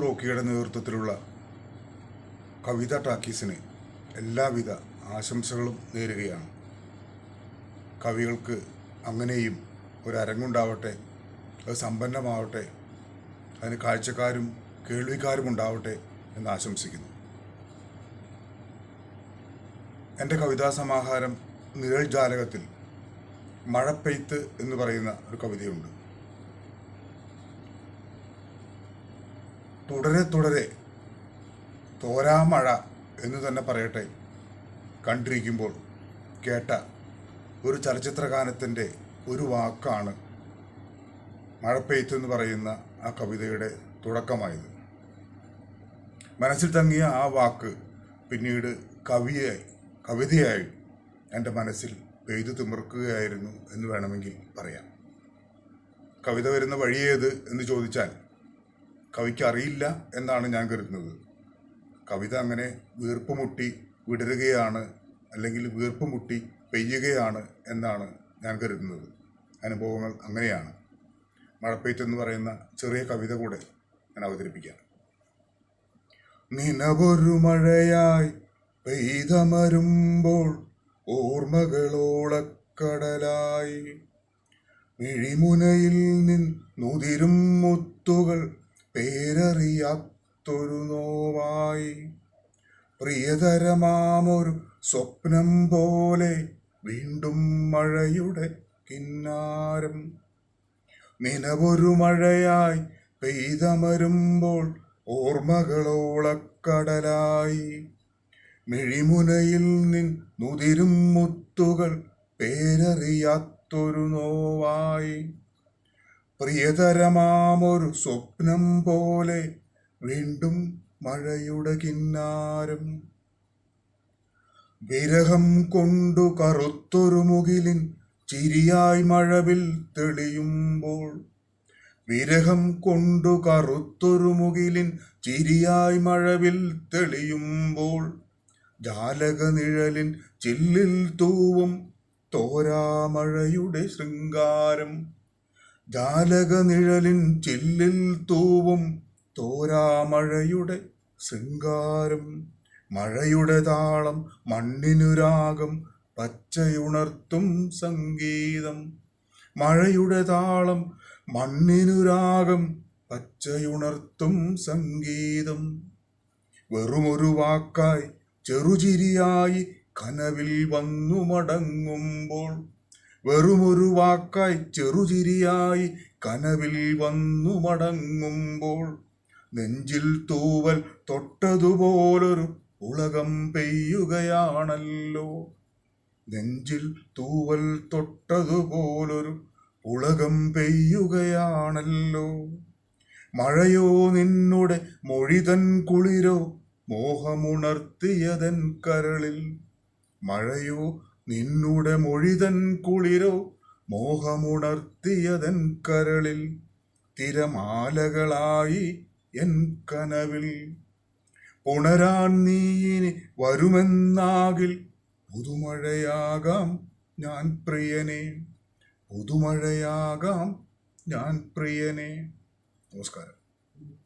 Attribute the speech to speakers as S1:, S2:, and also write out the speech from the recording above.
S1: റോക്കിയുടെ നേതൃത്വത്തിലുള്ള കവിത ടാക്കീസിന് എല്ലാവിധ ആശംസകളും നേരുകയാണ്. കവികൾക്ക് അങ്ങനെയും ഒരു അരങ്ങുണ്ടാവട്ടെ അത് സമ്പന്നമാവട്ടെ അതിന് കാഴ്ചക്കാരും കേൾവിക്കാരും ഉണ്ടാവട്ടെ എന്ന് ആശംസിക്കുന്നു. എന്റെ കവിതാ സമാഹാരം നിഴൽ ജാലകത്തിൽ മഴപ്പെയ്ത്ത് എന്ന് പറയുന്ന ഒരു കവിതയുണ്ട്. തുടരെ തുടരെ തോരാമഴ എന്ന് തന്നെ പറയട്ടെ കണ്ടിരിക്കുമ്പോൾ കേട്ട ഒരു ചലച്ചിത്ര ഗാനത്തിന്റെ ഒരു വാക്കാണ് മഴപ്പെയ്ത്ത് എന്ന് പറയുന്ന ആ കവിതയുടെ തുടക്കമായത്. മനസ്സിൽ തങ്ങിയ ആ വാക്ക് പിന്നീട് കവിയായി കവിതയായി എന്റെ മനസ്സിൽ പെയ്തു തിമിർക്കുകയായിരുന്നു എന്ന് വേണമെങ്കിൽ പറയാം. കവിത വരുന്ന വഴിയേത് എന്ന് ചോദിച്ചാൽ കവിക്ക് അറിയില്ല എന്നാണ് ഞാൻ കരുതുന്നത്. കവിത അങ്ങനെ വീർപ്പ് മുട്ടി വിടരുകയാണ് അല്ലെങ്കിൽ വീർപ്പ് മുട്ടി പെയ്യുകയാണ് എന്നാണ് ഞാൻ കരുതുന്നത്. അനുഭവങ്ങൾ അങ്ങനെയാണ്. മഴപ്പെയ്ത്ത് എന്ന് പറയുന്ന ചെറിയ കവിത കൂടെ ഞാൻ അവതരിപ്പിക്കാം. നിനവൊരു മഴയായി പെയ്തമരുമ്പോൾ ഓർമ്മകളോളക്കടലായി. മിഴിമുനയിൽ നിന്നുതിരും മുത്തുകൾ പേരറിയാത്തൊരു നോവായി. പ്രിയതരമാമൊരു സ്വപ്നം പോലെ വീണ്ടും മഴയുടെ കിന്നാരം. നിലവൊരു മഴയായി പെയ്തമരുമ്പോൾ ഓർമ്മകളോളക്കടലായി. മിഴിമുനയിൽ നിന്നുതിരും മുത്തുകൾ പേരറിയാത്തൊരു നോവായി. പ്രിയതരമാമൊരു സ്വപ്നം പോലെ വീണ്ടും മഴയുടെ കിന്നാരം. വിരഹം കൊണ്ടു കറുത്തൊരു മുകിലിൻ ചിരിയായി മഴവിൽ തെളിയുമ്പോൾ വിരഹം കൊണ്ടു കറുത്തൊരു മുകിലിൻ ചിരിയായി മഴവിൽ തെളിയുമ്പോൾ ജാലക നിഴലിൻ ചില്ലിൽ തൂവും തോരാമഴയുടെ ശൃംഗാരം. ജാലക നിഴലിൻ ചില്ലിൽ തൂവും തോരാമഴയുടെ ശൃംഗാരം. മഴയുടെ താളം മണ്ണിനുരാഗം പച്ചയുണർത്തും സംഗീതം. മഴയുടെ താളം മണ്ണിനുരാഗം പച്ചയുണർത്തും സംഗീതം. വെറുമൊരു വാക്കായി ചെറുചിരിയായി കനവിൽ വന്നു മടങ്ങുമ്പോൾ വെറുമൊരു വാക്കായി ചെറുചിരിയായി കനവിൽ വന്നു മടങ്ങുമ്പോൾ നെഞ്ചിൽ തൂവൽ തൊട്ടതുപോലൊരു ഉലകം പെയ്യുകയാണല്ലോ. നെഞ്ചിൽ തൂവൽ തൊട്ടതുപോലൊരു ഉലകം പെയ്യുകയാണല്ലോ. മഴയോ നിന്നുടെ മൊഴിതൻ കുളിരോ മോഹമുണർത്തിയതൻ കരളിൽ. മഴയോ നിന്നുടെ മൊഴിതൻ കുളിരോ മോഹമുണർത്തിയതൻ കരളിൽ തിരമാലകളായി എൻ കനവിൽ. പുണരാൻ നീയിനി വരുമെന്നാകിൽ പുതുമഴയാകാം ഞാൻ പ്രിയനെ പുതുമഴയാകാം ഞാൻ പ്രിയനെ. നമസ്കാരം.